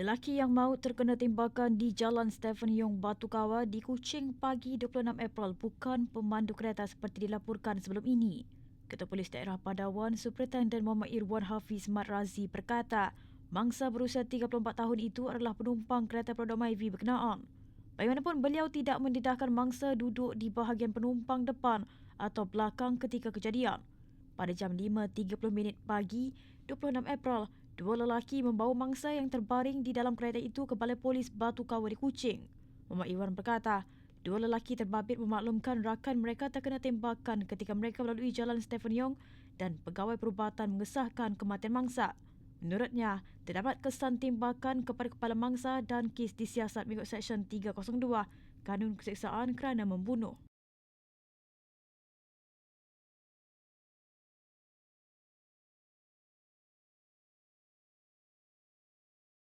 Lelaki yang maut terkena tembakan di Jalan Stephen Yong Batu Kawa di Kuching pagi 26 April bukan pemandu kereta seperti dilaporkan sebelum ini. Ketua Polis Daerah Padawan Superintendent Muhammad Irwan Hafiz Mat Razi berkata, mangsa berusia 34 tahun itu adalah penumpang kereta Produk Myvi berkenaan. Bagaimanapun beliau tidak mendedahkan mangsa duduk di bahagian penumpang depan atau belakang ketika kejadian. Pada jam 5.30 minit pagi 26 April, Dua lelaki membawa mangsa yang terbaring di dalam kereta itu ke Balai Polis Batu Kawa di Kuching. Muhammad Iwan berkata, dua lelaki terbabit memaklumkan rakan mereka terkena tembakan ketika mereka melalui jalan Stephen Yong dan pegawai perubatan mengesahkan kematian mangsa. Menurutnya, terdapat kesan tembakan kepada kepala mangsa dan kes disiasat mengikut Seksyen 302 Kanun Keseksaan kerana membunuh.